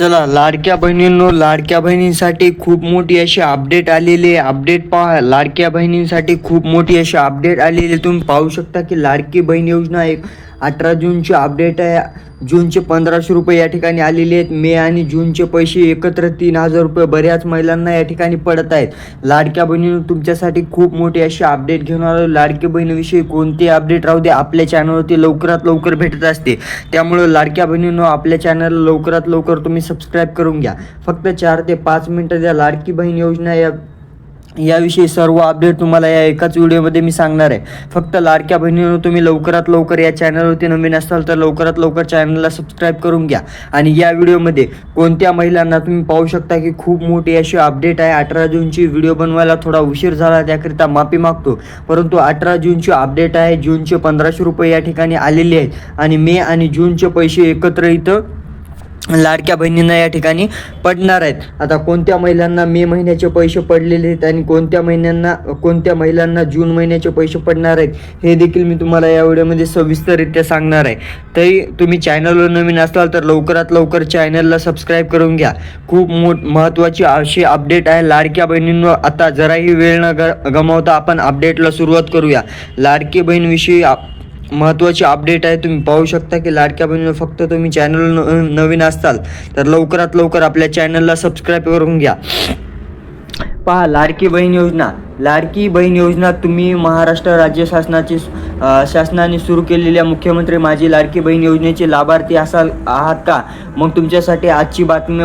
चला लाडक्या बहिणींनो लाडक्या बहिणींसाठी खूप मोठी अशी अपडेट आलेली आहे. अपडेट पहा लाडक्या बहिणींसाठी खूप मोठी अशी अपडेट आलेली तुम्ही पाहू शकता की लाडकी बहीण योजना एक अठरा जूनची अपडेट आहे. जूनचे पंधराशे रुपये या ठिकाणी आलेले आहेत. मे आणि जूनचे पैसे एकत्र तीन हजार रुपये बऱ्याच महिलांना या ठिकाणी पडत आहेत. लाडक्या बहिणीनं तुमच्यासाठी खूप मोठी अशी अपडेट घेऊन आलो. लाडकी बहिणीविषयी कोणती अपडेट राहू दे. आपल्या चॅनलवरती लवकरात लवकर भेटत असते. त्यामुळं लाडक्या बहिणीनं आपल्या चॅनलला लवकरात लवकर तुम्ही सबस्क्राईब करून घ्या. फक्त चार ते पाच मिनटं द्या. लाडकी बहीण योजना या याविषयी सर्व अपडेट तुम्हाला या एकाच व्हिडिओमध्ये मी सांगणार आहे. फक्त लाडक्या बहिणीनं तुम्ही लवकरात लवकर या चॅनलवरती नवीन असाल तर लवकरात लवकर चॅनलला सबस्क्राईब करून घ्या. आणि या व्हिडिओमध्ये कोणत्या महिलांना तुम्ही पाहू शकता की खूप मोठी अशी अपडेट आहे. अठरा जूनची व्हिडिओ बनवायला थोडा उशीर झाला त्याकरिता माफी मागतो. परंतु अठरा जूनची अपडेट आहे. जूनचे पंधराशे रुपये या ठिकाणी आलेले आहेत. आणि मे आणि जूनचे पैसे एकत्र इथं लाडक्या बहिणींना या ठिकाणी पडणार आहेत. आता कोणत्या महिलांना मे महिन्याचे पैसे पडलेले आहेत आणि कोणत्या महिन्यांना कोणत्या महिलांना जून महिन्याचे पैसे पडणार आहेत हे देखील मी तुम्हाला या व्हिडिओमध्ये सविस्तररित्या सांगणार आहे. तरी तुम्ही चॅनलवर नवीन असाल तर लवकरात लवकर चॅनलला सबस्क्राईब करून घ्या. खूप मोठ महत्त्वाची अशी अपडेट आहे. लाडक्या बहिणींवर आता जराही वेळ न ग गमावता आपण अपडेटला सुरुवात करूया. लाडकी बहीणविषयी आप- महत्त्वाची अपडेट आहे. तुम्ही पाहू शकता की लाडक्या बहिणीला फक्त तुम्ही चॅनल नवीन असताल तर लवकरात लवकर आपल्या चॅनलला सबस्क्राईब करून घ्या. पहा लाडकी बहीण योजना. लाडकी बहीण योजना तुम्ही महाराष्ट्र राज्य शासनाची शासनाने सुरू केलेल्या मुख्यमंत्री माझी लाडकी बहीण योजनेचे लाभार्थी असाल आहात का? मग तुमच्यासाठी आजची बातमी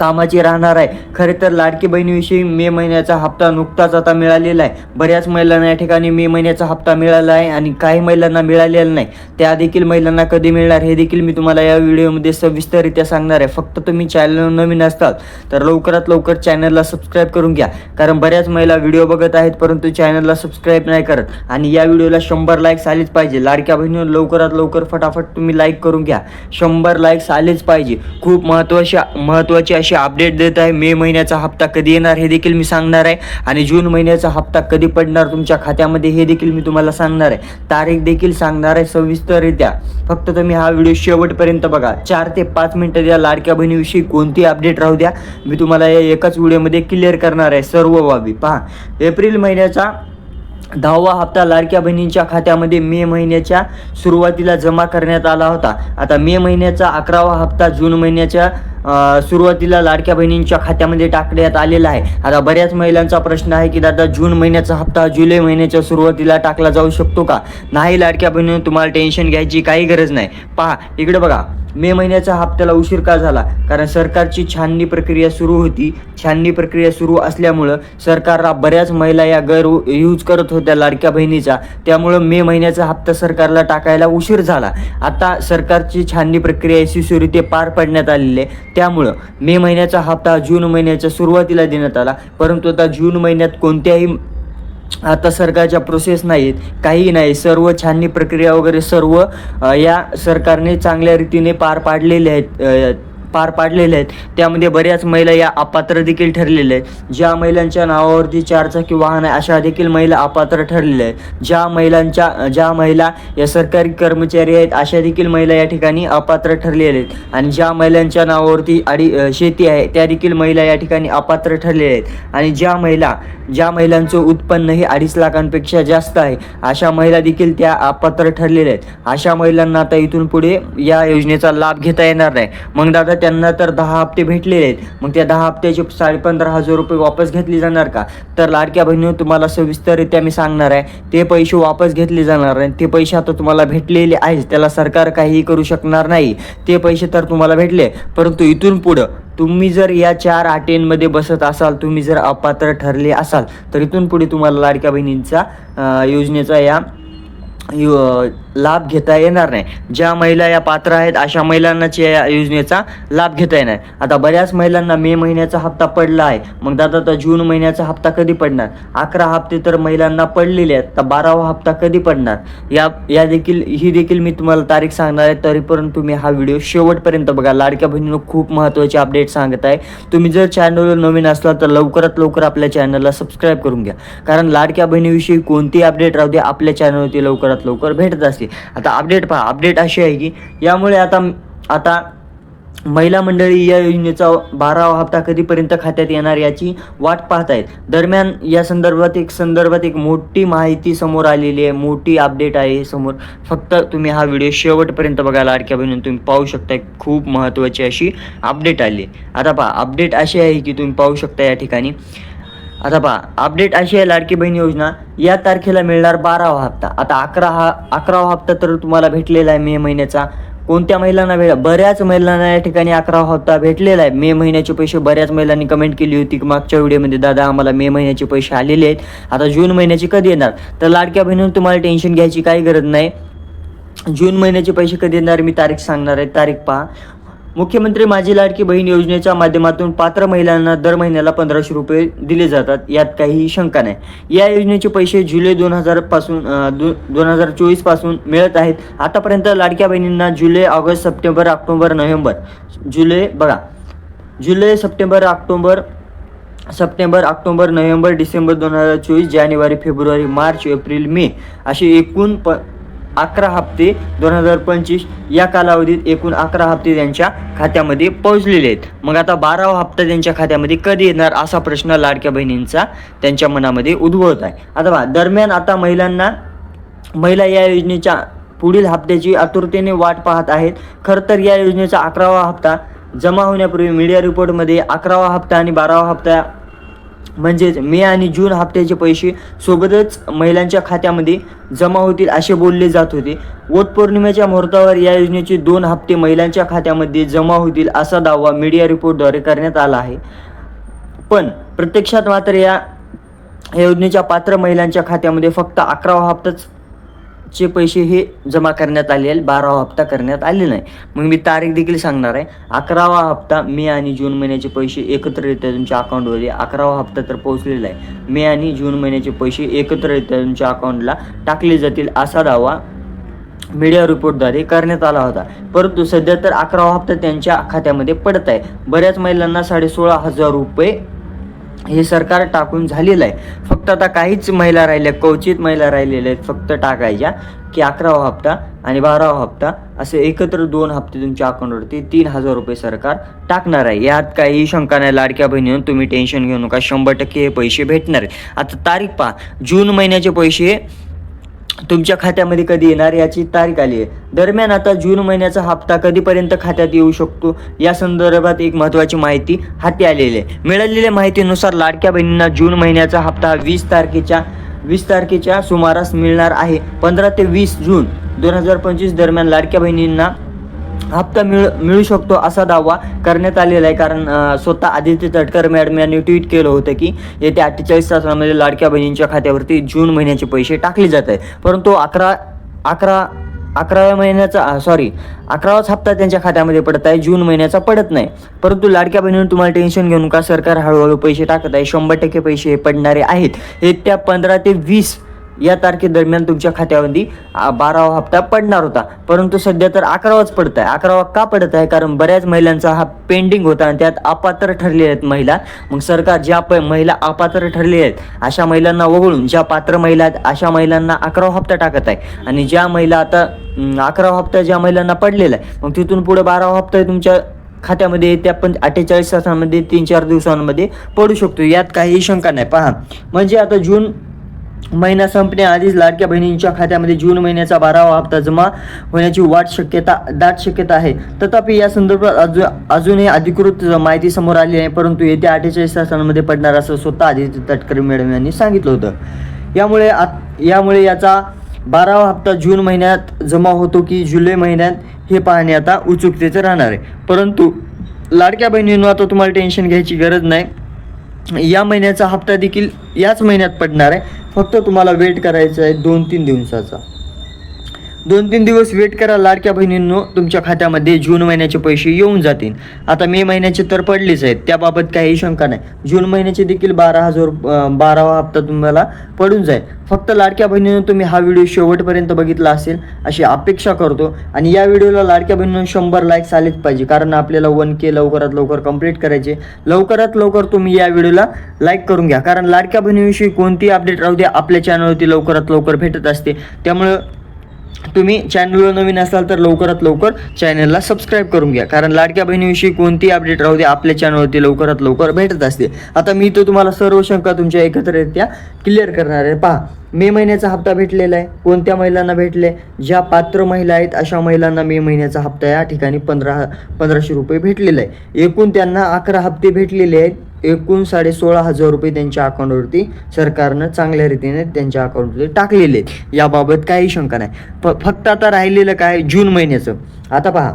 कामाची राहणार आहे. खरे तर लाडकी बहिणीविषयी मे महिन्याचा हप्ता नुकताच आता मिळालेला आहे. बऱ्याच महिलांना या ठिकाणी मे महिन्याचा हप्ता मिळाला आहे आणि काही महिलांना मिळालेला नाही. त्या देखील महिलांना कधी मिळणार हे देखील मी तुम्हाला या व्हिडिओमध्ये सविस्तररित्या सांगणार आहे. फक्त तुम्ही चॅनल नवीन असतात तर लवकरात लवकर चॅनलला सबस्क्राईब करून घ्या. कारण बऱ्याच महिला व्हिडिओ बघत आहेत परंतु चॅनलला सबस्क्राईब नाही करत. आणि या व्हिडिओला शंभर लाईक्स आलेच पाहिजे. लाडक्या बहिणीवर लवकरात लवकर फटाफट तुम्ही लाईक करून घ्या. शंभर लाईक्स आलेच पाहिजे. खूप महत्त्वाच्या महत्त्वाची अशी अपडेट देत आहे. मे महिन्याचा हप्ता कधी येणार हे देखील मी सांगणार आहे. आणि जून महिन्याचा हप्ता कधी पडणार तुमच्या खात्यामध्ये हे देखील मी तुम्हाला सांगणार आहे. तारीख देखील सांगणार आहे सविस्तररित्या. फक्त तुम्ही हा व्हिडिओ शेवटपर्यंत बघा. चार ते पाच मिनटं द्या लाडक्या बहिणीविषयी कोणती अपडेट राहू द्या. मी तुम्हाला या एकाच व्हिडिओमध्ये क्लिअर करणार आहे. सर्व बाबी पहा. एप्रिल महिन्याचा दहावा हप्ता लाडक्या बहिणींच्या खात्यामध्ये मे महिन्याच्या सुरुवातीला जमा करण्यात आला होता. आता मे महिन्याचा अकरावा हप्ता जून महिन्याच्या सुरुवातीला लाडक्या बहिणींच्या खात्यामध्ये टाकण्यात आलेला आहे. आता बऱ्याच महिलांचा प्रश्न आहे की दादा जून महिन्याचा हप्ता जुलै महिन्याच्या सुरुवातीला टाकला जाऊ शकतो का? नाही लाडक्या बहिणीनं तुम्हाला टेन्शन घ्यायची काही गरज नाही. पहा इकडे बघा. मे महिन्याचा हप्त्याला उशीर का झाला? कारण सरकारची छाननी प्रक्रिया सुरू होती. छाननी प्रक्रिया सुरू असल्यामुळं सरकारला बऱ्याच महिला या गैर यूज करत होत्या लाडक्या बहिणीचा. त्यामुळं मे महिन्याचा हप्ता सरकारला टाकायला उशीर झाला. आता सरकारची छाननी प्रक्रिया यशस्वीरित्या पार पाडण्यात आलेली आहे. त्यामुळं मे महिन्याचा हप्ता जून महिन्याच्या सुरुवातीला देण्यात आला. परंतु आता जून महिन्यात कोणत्याही आता सरकारच्या प्रोसेस नाहीत काही नाही. सर्व छाननी प्रक्रिया वगैरे सर्व या सरकारने चांगल्या रीतीने पार पाडलेले आहेत पार पाडलेले आहेत. त्यामध्ये बऱ्याच महिला या अपात्र देखील ठरलेल्या आहेत. ज्या महिलांच्या नावावरती चारचाकी वाहन आहे अशा देखील महिला अपात्र ठरलेल्या आहेत. ज्या महिलांच्या ज्या महिला या सरकारी कर्मचारी आहेत अशा देखील महिला या ठिकाणी अपात्र ठरलेल्या आहेत. आणि ज्या महिलांच्या नावावरती आडी शेती आहे त्या देखील महिला या ठिकाणी अपात्र ठरलेल्या आहेत. आणि ज्या महिला ज्या महिलांचं उत्पन्न हे अडीच लाखांपेक्षा जास्त आहे अशा महिला देखील त्या अपात्र ठरलेल्या आहेत. अशा महिलांना आता इथून पुढे या योजनेचा लाभ घेता येणार नाही. मग दादा त्यांना तर दहा हप्ते भेटलेले आहेत. मग त्या दहा हप्त्याचे साडेपंधरा हजार रुपये वापस घेतले जाणार का? तर लाडक्या बहिणीनं तुम्हाला सविस्तररित्या मी सांगणार आहे ते पैसे वापस घेतले जाणार नाही ते पैसे आता तुम्हाला भेटलेले आहेच त्याला सरकार काहीही करू शकणार नाही. ते पैसे तर तुम्हाला भेटले. परंतु इथून पुढं तुम्ही जर या चार आटेंमध्ये बसत असाल तुम्ही जर अपात्र ठरले असाल तर इथून पुढे तुम्हाला लाडक्या बहिणींचा योजनेचा या लाभ घेता येणार नाही. ज्या महिला या पात्र आहेत अशा महिलांनाच या योजनेचा लाभ घेता येणार आता बऱ्याच महिलांना मे महिन्याचा हप्ता पडला आहे. मग दादा आता जून महिन्याचा हप्ता कधी पडणार? अकरा हप्ते तर महिलांना पडलेले आहेत तर बारावा हप्ता कधी पडणार? या या देखील ही देखील मी तुम्हाला तारीख सांगणार आहे तरीपर्यंत तुम्ही हा व्हिडिओ शेवटपर्यंत बघा. लाडक्या बहिणीनं खूप महत्त्वाचे अपडेट सांगत आहे. तुम्ही जर चॅनलवर नवीन असला तर लवकरात लवकर आपल्या चॅनलला सबस्क्राईब करून घ्या. कारण लाडक्या बहिणीविषयी कोणती अपडेट राहू दे आपल्या चॅनलवरती लवकरात लवकर भेटत असते आता अपडेट पहा अपडेट अशी आहे की यामुळे आता आता महिला मंडळी या योजनेचा बारावा हप्ता कधीपर्यंत खात्यात येणार याची वाट पाहत आहेत दरम्यान या संदर्भात एक संदर्भात एक मोठी माहिती समोर आलेली आहे. मोठी अपडेट आहे समोर. फक्त तुम्ही हा व्हिडिओ शेवटपर्यंत बघायला अडक्या बहिणी तुम्ही पाहू शकता खूप महत्त्वाची अशी अपडेट आली आहे. आता पहा अपडेट अशी आहे की तुम्ही पाहू शकता या ठिकाणी आता पहा अपडेट अशी आहे लाडकी बहीण योजना. या तारखेला मिळणार बारावा हप्ता. आता अकरा हा अकरावा हप्ता तर तुम्हाला भेटलेला आहे मे महिन्याचा. कोणत्या महिलांना भेट बऱ्याच महिलांना या ठिकाणी अकरावा हप्ता भेटलेला आहे. मे महिन्याचे पैसे बऱ्याच महिलांनी कमेंट केली होती की मागच्या व्हिडिओमध्ये दादा आम्हाला मे महिन्याचे पैसे आलेले आहेत. आता जून महिन्याचे कधी येणार? तर लाडक्या बहिणीनं तुम्हाला टेन्शन घ्यायची काही गरज नाही. जून महिन्याचे पैसे कधी येणार मी तारीख सांगणार आहे. तारीख पहा. मुख्यमंत्री माझी लाडकी बहीण योजनेच्या माध्यमातून पात्र महिलांना दर महिन्याला पंधराशे रुपये दिले जातात. यात काहीही शंका नाही. या योजनेचे पैसे जुलै दोन हजारपासून दो दोन हजार चोवीसपासून मिळत आहेत. आतापर्यंत लाडक्या बहिणींना जुलै ऑगस्ट सप्टेंबर ऑक्टोबर नोव्हेंबर जुलै बघा जुलै September October September October November December दोन हजार चोवीस जानेवारी फेब्रुवारी मार्च एप्रिल मे असे एकूण प अकरा हप्ते दोन हजार पंचवीस या कालावधीत एकूण अकरा हप्ते त्यांच्या खात्यामध्ये पोहोचलेले आहेत. मग आता बारावा हप्ता त्यांच्या खात्यामध्ये कधी येणार असा प्रश्न लाडक्या बहिणींचा त्यांच्या मनामध्ये उद्भवत आहे. आता बा दरम्यान आता महिलांना महिला या योजनेच्या पुढील हप्त्याची आतुरतेने वाट पाहत आहेत. खरं तर या योजनेचा अकरावा हप्ता जमा होण्यापूर्वी मीडिया रिपोर्टमध्ये अकरावा हप्ता आणि बारावा हप्ता म्हणजेच मे आणि जून हप्त्याचे पैसे सोबतच महिलांच्या खात्यामध्ये जमा होतील असे बोलले जात होते. वोट पौर्णिमेच्या मुहूर्तावर या योजनेचे दोन हप्ते महिलांच्या खात्यामध्ये जमा होतील असा दावा मीडिया रिपोर्टद्वारे करण्यात आला आहे. पण प्रत्यक्षात मात्र या या योजनेच्या पात्र महिलांच्या खात्यामध्ये फक्त अकरावा हप्ताच चे पैसे हे जमा करण्यात आले बारावा हप्ता करण्यात आले नाही. मग मी तारीख देखील सांगणार आहे. अकरावा हप्ता मे आणि जून महिन्याचे पैसे एकत्ररित्या तुमच्या अकाउंटमध्ये अकरावा हप्ता तर पोहोचलेला आहे. मे आणि जून महिन्याचे पैसे एकत्ररित्या तुमच्या अकाउंटला टाकले जातील असा दावा मीडिया रिपोर्टद्वारे करण्यात आला होता. परंतु सध्या तर अकरावा हप्ता त्यांच्या खात्यामध्ये पडत आहे. बऱ्याच महिलांना साडेसोळा हजार रुपये हे सरकार टाकून झालेलं आहे. फक्त आता काहीच महिला राहिल्या क्वचित महिला राहिलेल्या आहेत फक्त टाकायच्या की अकरावा हप्ता आणि बारावा हप्ता असे एकत्र दोन हप्ते तुमच्या अकाउंटवरती तीन हजार रुपये सरकार टाकणार आहे. यात काही शंका नाही लाडक्या बहिणीनं तुम्ही टेन्शन घेऊ नका शंभर टक्के हे पैसे भेटणार आहे आता तारीख पहा जून महिन्याचे पैसे तुमच्या खात्यामध्ये कधी येणार याची तारीख आली आहे. दरम्यान आता जून महिन्याचा हप्ता कधीपर्यंत खात्यात येऊ शकतो? या संदर्भात एक महत्त्वाची माहिती हाती आलेली आहे. मिळालेल्या माहितीनुसार लाडक्या बहिणींना जून महिन्याचा हप्ता वीस तारखेच्या वीस तारखेच्या सुमारास मिळणार आहे. पंधरा ते वीस जून दोन हजार पंचवीस दरम्यान लाडक्या बहिणींना हप्ता मिळ मिळू शकतो असा दावा करण्यात आलेला आहे. कारण स्वतः आदित्य तटकर मॅडम यांनी ट्विट केलं होतं की येत्या अठ्ठेचाळीस तासामध्ये लाडक्या बहिणींच्या खात्यावरती जून महिन्याचे पैसे टाकले जात आहे परंतु अकरा अकरा अकराव्या महिन्याचा सॉरी अकरावाच हप्ता त्यांच्या खात्यामध्ये पडत आहे. जून महिन्याचा पडत नाही. परंतु लाडक्या बहिणीनं तुम्हाला टेन्शन घेऊ नका सरकार हळूहळू पैसे टाकत आहे? शंभर टक्के पैसे हे पडणारे आहेत. येत्या पंधरा ते वीस या तारखेदरम्यान तुमच्या खात्यामध्ये बारावा हप्ता पडणार होता. परंतु सध्या तर अकरावाच पडत आहे अकरावा का पडत आहे? कारण बऱ्याच महिलांचा हा पेंडिंग होता आणि त्यात अपात्र ठरलेल्या आहेत महिला. मग सरकार ज्या प महिला अपात्र ठरलेल्या आहेत अशा महिलांना वगळून ज्या पात्र महिला आहेत अशा महिलांना अकरावा हप्ता टाकत आहे. आणि ज्या महिला आता अकरावा हप्ता ज्या महिलांना पडलेला आहे मग तिथून पुढे बारावा हप्ता तुमच्या खात्यामध्ये त्या पण अठ्ठेचाळीस तासांमध्ये तीन चार दिवसांमध्ये पडू शकतो. यात काही शंका नाही. पहा. म्हणजे आता जून महिना संपण्याआधीच लाडक्या बहिणींच्या खात्यामध्ये जून महिन्याचा बारावा हप्ता जमा होण्याची वाट शक्यता दाट शक्यता आहे. तथापि या संदर्भात अजून अजूनही अधिकृत माहिती समोर आली नाही परंतु येत्या अठ्ठेचाळीस तासांमध्ये पडणार असं स्वतः आदित्य तटकरे मॅडम यांनी सांगितलं होतं. यामुळे आत यामुळे याचा बारावा हप्ता जून महिन्यात जमा होतो की जुलै महिन्यात हे पाहणे आता उत्सुकतेचं राहणार आहे. परंतु लाडक्या बहिणींना आता तुम्हाला टेन्शन घ्यायची गरज नाही. या महिन्याचा हप्ता देखील याच महिन्यात पडणार आहे. फक्त तुम्हाला वेट करायचं आहे दोन तीन दिवसाचा. दोन तीन दिवस वेट करा लाडक्या बहिणींनो. तुमच्या खात्यामध्ये जून महिन्याचे पैसे येऊन जातील. आता मे महिन्याचे तर पडलेच आहेत. त्याबाबत काही शंका नाही. जून महिन्याचे देखील बारा हजार बारावा हप्ता तुम्हाला पडून जाईल. फक्त लाडक्या बहिणीनं तुम्ही हा व्हिडिओ शेवटपर्यंत बघितला असेल अशी अपेक्षा करतो. आणि या व्हिडिओला लाडक्या बहिणीनं शंभर लाईक्स आलेच पाहिजे. कारण आपल्याला वन के लवकरात लवकर कंप्लीट करायचे. लवकरात लवकर तुम्ही या व्हिडिओला लाईक करून घ्या. कारण लाडक्या बहिणीविषयी कोणती अपडेट राहू द्या आपल्या चॅनलवरती लवकरात लवकर भेटत असते. त्यामुळं तुम्ही चॅनलवर नवीन असाल तर लवकरात लवकर चॅनलला सबस्क्राईब करून घ्या. कारण लाडक्या बहिणीविषयी कोणती अपडेट राहू दे आपल्या चॅनलवरती लवकरात लवकर भेटत असते. आता मी तर तुम्हाला सर्व शंका तुमच्या एकत्रित्या क्लिअर करणार आहे. पहा मे महिन्याचा हप्ता भेटलेला आहे. कोणत्या महिलांना भेटले? ज्या पात्र महिला आहेत अशा महिलांना मे महिन्याचा हप्ता या ठिकाणी पंधरा पंधराशे रुपये भेटलेला आहे. एकूण त्यांना अकरा हप्ते भेटलेले आहेत. एकूण साडे सोळा हजार रुपये त्यांच्या अकाउंटवरती सरकारनं चांगल्या रीतीने त्यांच्या अकाउंटवरती टाकलेले आहेत. याबाबत काही शंका नाही. फ फक्त आता राहिलेलं काय? जून महिन्याचं. आता पहा.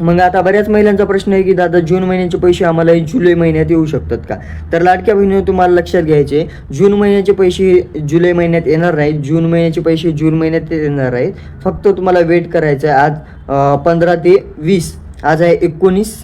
मग आता बऱ्याच महिलांचा प्रश्न आहे की दादा जून महिन्याचे पैसे आम्हाला जुलै महिन्यात येऊ शकतात का? तर लाडक्या बहिणीने तुम्हाला लक्षात घ्यायचे जून महिन्याचे पैसे जुलै महिन्यात येणार नाहीत. जून महिन्याचे पैसे जून महिन्यात येणार आहेत फक्त तुम्हाला वेट करायचं आहे. आज पंधरा ते वीस. आज आहे एकोणीस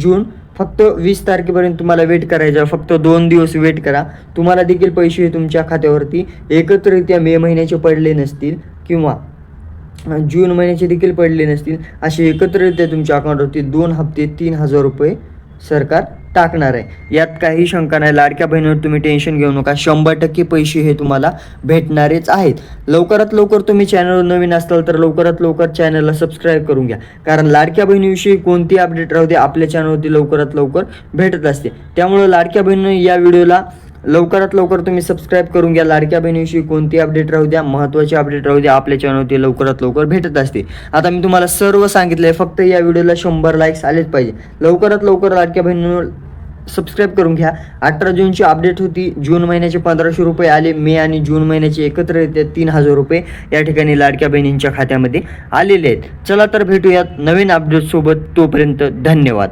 जून. फक्त वीस तारखेपर्यंत तुम्हाला वेट करायचं फक्त दोन दिवस वेट करा. तुम्हाला देखील पैसे तुमच्या खात्यावरती एकत्ररित्या मे महिन्याचे पडले नसतील किंवा जून महिन्याचे देखील पडले नसतील असे एकत्ररित्या तुमच्या अकाउंटवरती दोन हप्ते तीन हजार रुपये सरकार टाकणार आहे. यात काही शंका नाही. लाडक्या बहिणीवर तुम्ही टेन्शन घेऊ नका. शंभर टक्के पैसे हे तुम्हाला भेटणारेच आहेत. लवकरात लवकर तुम्ही चॅनलवर नवीन असाल तर लवकरात लवकर चॅनलला सबस्क्राईब करून घ्या. कारण लाडक्या बहिणीविषयी कोणती अपडेट राहू दे आपल्या चॅनलवरती लवकरात लवकर भेटत असते. त्यामुळे लाडक्या बहिणीने या व्हिडिओला लवकरात लवकर तुम्ही सबस्क्राईब करून घ्या. लाडक्या बहिणीविषयी कोणती अपडेट राहू द्या? महत्त्वाची अपडेट राहू द्या. आपल्या चॅनलवरती लवकरात लवकर भेटत असते. आता मी तुम्हाला सर्व सांगितलं आहे फक्त या व्हिडिओला शंभर लाईक्स आलेच पाहिजे. लवकरात लवकर लाडक्या बहिणींवर सबस्क्राईब करून घ्या. अठरा जूनची अपडेट होती. जून महिन्याचे पंधराशे रुपये आले. मे आणि जून महिन्याचे एकत्र येते. तीन हजार रुपये या ठिकाणी लाडक्या बहिणींच्या खात्यामध्ये आलेले आहेत. चला तर भेटूयात नवीन अपडेटसोबत तोपर्यंत धन्यवाद.